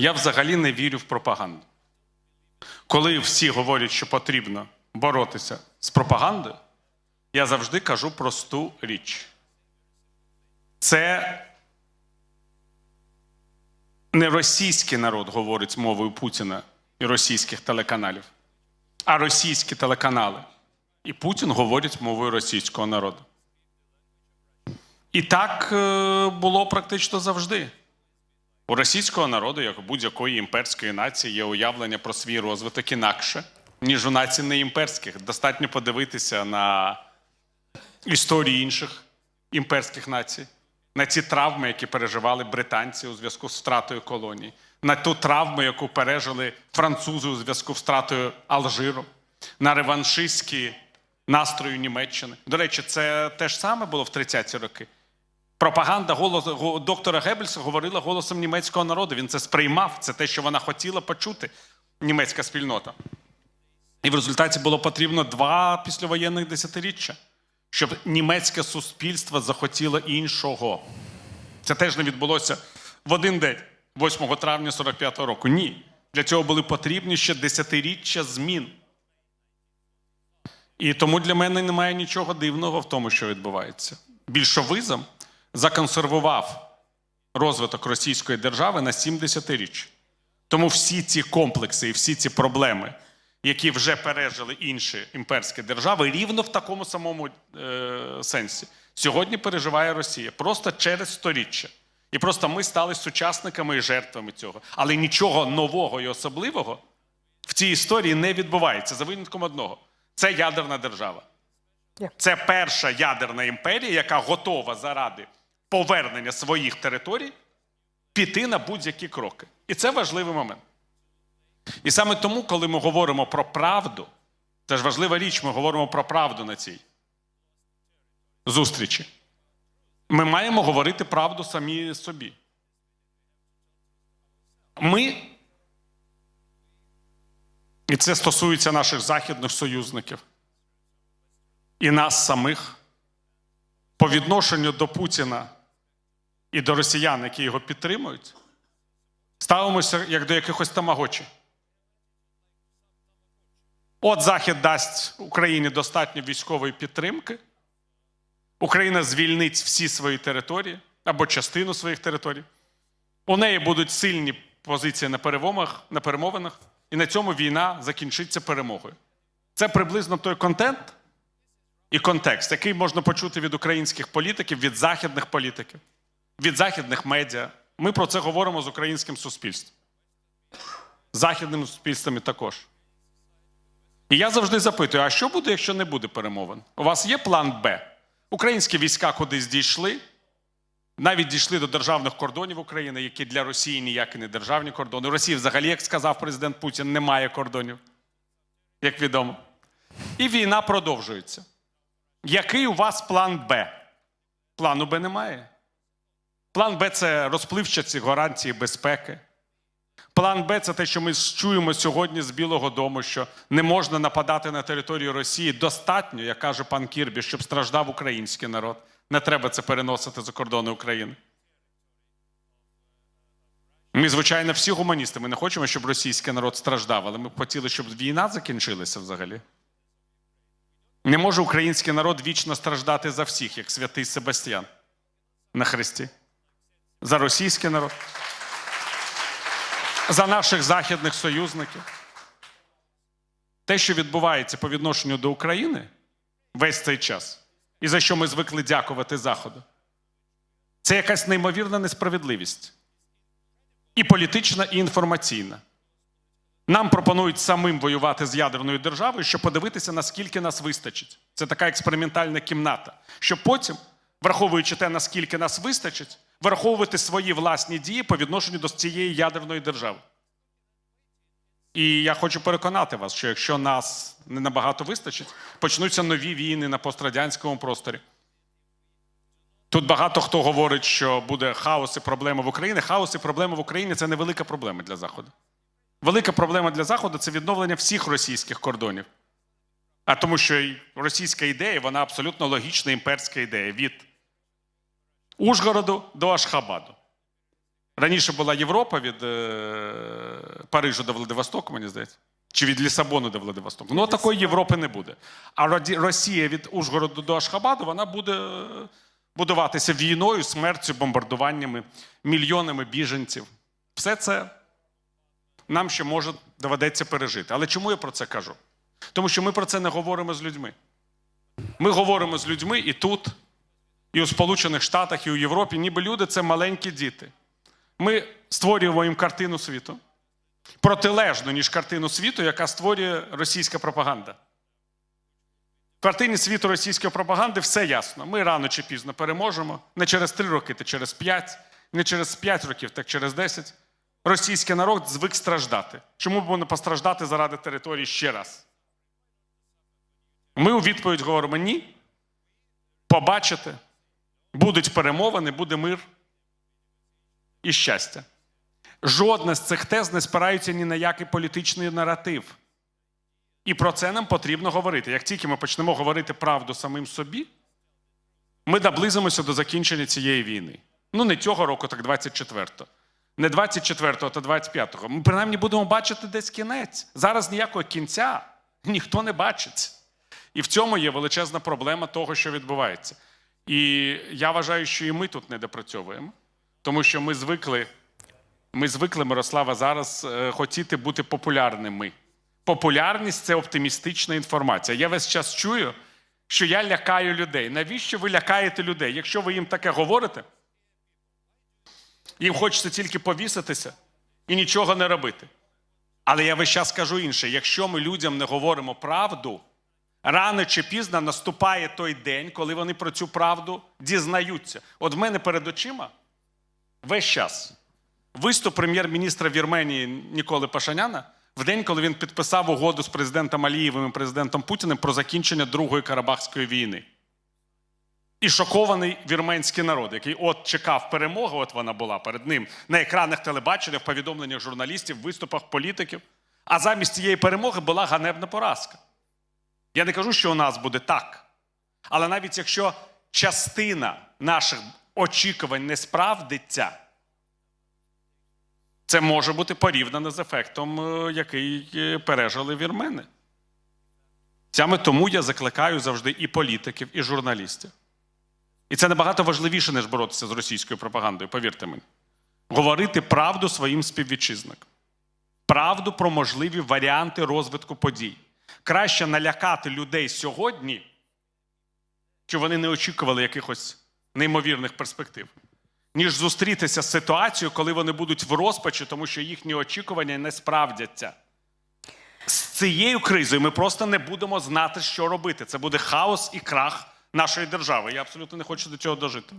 Я взагалі не вірю в пропаганду. Коли всі говорять, що потрібно боротися з пропагандою, я завжди кажу просту річ. Це не російський народ говорить мовою Путіна і російських телеканалів, а російські телеканали. І Путін говорить мовою російського народу. І так е, було практично завжди. У російського народу, як у будь-якої імперської нації, є уявлення про свій розвиток інакше, ніж у націй не імперських. Достатньо подивитися на історії інших імперських націй, на ці травми, які переживали британці у зв'язку з втратою колонії, на ту травму, яку пережили французи у зв'язку з втратою Алжиру, на реваншистські настрої Німеччини. До речі, це те ж саме було в 30-ті роки. Пропаганда голос, доктора Геббельса говорила голосом німецького народу. Він це сприймав. Це те, що вона хотіла почути, німецька спільнота. І в результаті було потрібно два післявоєнних десятиріччя, щоб німецьке суспільство захотіло іншого. Це теж не відбулося в один день, 8 травня 45-го року. Ні. Для цього були потрібні ще десятиріччя змін. І тому для мене немає нічого дивного в тому, що відбувається. Більшовизм законсервував розвиток російської держави на 70 річ. Тому всі ці комплекси і всі ці проблеми, які вже пережили інші імперські держави, рівно в такому самому е, сенсі, сьогодні переживає Росія просто через сторіччя. І просто ми стали сучасниками і жертвами цього. Але нічого нового і особливого в цій історії не відбувається за винятком одного: це ядерна держава. Це перша ядерна імперія, яка готова заради повернення своїх територій піти на будь-які кроки. І це важливий момент. І саме тому, коли ми говоримо про правду, це ж важлива річ, ми говоримо про правду на цій зустрічі. Ми маємо говорити правду самі собі. Ми, і це стосується наших західних союзників, і нас самих по відношенню до Путіна і до росіян, які його підтримують, ставимося як до якихось тамагочі. От Захід дасть Україні достатньо військової підтримки. Україна звільнить всі свої території або частину своїх територій. У неї будуть сильні позиції на перемовинах, на перемовинах, і на цьому війна закінчиться перемогою. Це приблизно той контент і контекст, який можна почути від українських політиків, від західних політиків, від західних медіа. Ми про це говоримо з українським суспільством, західними суспільствами також. І я завжди запитую: а що буде, якщо не буде перемовин? У вас є план Б? Українські війська кудись дійшли, навіть дійшли до державних кордонів України, які для Росії ніякі не державні кордони. Росії, взагалі, як сказав президент Путін, немає кордонів, як відомо. І війна продовжується. Який у вас план Б? Плану Б немає. План Б це розпливчаті гарантії безпеки. План Б це те, що ми чуємо сьогодні з Білого Дому, що не можна нападати на територію Росії. Достатньо, як каже пан Кірбі, щоб страждав український народ. Не треба це переносити за кордони України. Ми, звичайно, всі гуманісти. Ми не хочемо, щоб російський народ страждав, але ми б хотіли, щоб війна закінчилася взагалі. Не може український народ вічно страждати за всіх, як святий Себастьян на хресті. За російський народ за наших західних союзників. Те, що відбувається по відношенню до України весь цей час, і за що ми звикли дякувати Заходу, це якась неймовірна несправедливість. І політична, і інформаційна. Нам пропонують самим воювати з ядерною державою, щоб подивитися, наскільки нас вистачить. Це така експериментальна кімната. Щоб потім, враховуючи те, наскільки нас вистачить, враховувати свої власні дії по відношенню до цієї ядерної держави. І я хочу переконати вас, що якщо нас не набагато вистачить, почнуться нові війни на пострадянському просторі. Тут багато хто говорить, що буде хаос і проблема в Україні. Хаос і проблема в Україні це невелика проблема для Заходу. Велика проблема для Заходу це відновлення всіх російських кордонів. А тому, що російська ідея, вона абсолютно логічна імперська ідея від Ужгороду до Ашхабаду. Раніше була Європа від е, Парижу до Владивостоку, мені здається. Чи від Лісабону до Владивостоку. Ну, такої Європи не буде. А Росія від Ужгороду до Ашхабаду вона буде е, будуватися війною, смертю, бомбардуваннями, мільйонами біженців. Все це нам ще може доведеться пережити. Але чому я про це кажу? Тому що ми про це не говоримо з людьми. Ми говоримо з людьми і тут, і у Сполучених Штатах, і у Європі, ніби люди це маленькі діти. Ми створюємо їм картину світу, протилежну, ніж картину світу, яка створює російська пропаганда. В картині світу російської пропаганди все ясно. Ми рано чи пізно переможемо. Не через три роки, та через п'ять, не через п'ять років, так через десять. Російський народ звик страждати. Чому б не постраждати заради території ще раз? Ми у відповідь говоримо ні. Побачите, будуть перемовини, буде мир і щастя. Жодна з цих тез не спирається ні на який політичний наратив. І про це нам потрібно говорити. Як тільки ми почнемо говорити правду самим собі, ми наблизимося до закінчення цієї війни. Ну, не цього року, так 24-го. Не 24-го, та 25-го. Ми принаймні будемо бачити десь кінець. Зараз ніякого кінця ніхто не бачить. І в цьому є величезна проблема того, що відбувається. І я вважаю, що і ми тут не допрацьовуємо, тому що ми звикли, ми звикли, Мирослава, зараз е, хотіти бути популярними. Популярність це оптимістична інформація. Я весь час чую, що я лякаю людей. Навіщо ви лякаєте людей? Якщо ви їм таке говорите, їм хочеться тільки повіситися і нічого не робити. Але я весь час кажу інше: якщо ми людям не говоримо правду, рано чи пізно наступає той день, коли вони про цю правду дізнаються. От в мене перед очима весь час виступ прем'єр-міністра Вірменії Ніколи Пашаняна в день, коли він підписав угоду з президентом Алієвим і президентом Путіним про закінчення Другої Карабахської війни. І шокований вірменський народ, який от чекав перемоги, от вона була перед ним на екранах телебачення, в повідомленнях журналістів, виступах політиків. А замість цієї перемоги була ганебна поразка. Я не кажу, що у нас буде так. Але навіть якщо частина наших очікувань не справдиться, це може бути порівняно з ефектом, е, який е, пережили вірмени. Саме тому я закликаю завжди і політиків, і журналістів. І це набагато важливіше, ніж боротися з російською пропагандою, повірте мені. Говорити правду своїм співвітчизникам. Правду про можливі варіанти розвитку подій. Краще налякати людей сьогодні, що вони не очікували якихось неймовірних перспектив, ніж зустрітися з ситуацією, коли вони будуть в розпачі, тому що їхні очікування не справдяться. З цією кризою ми просто не будемо знати, що робити. Це буде хаос і крах нашої держави. Я абсолютно не хочу до цього дожити.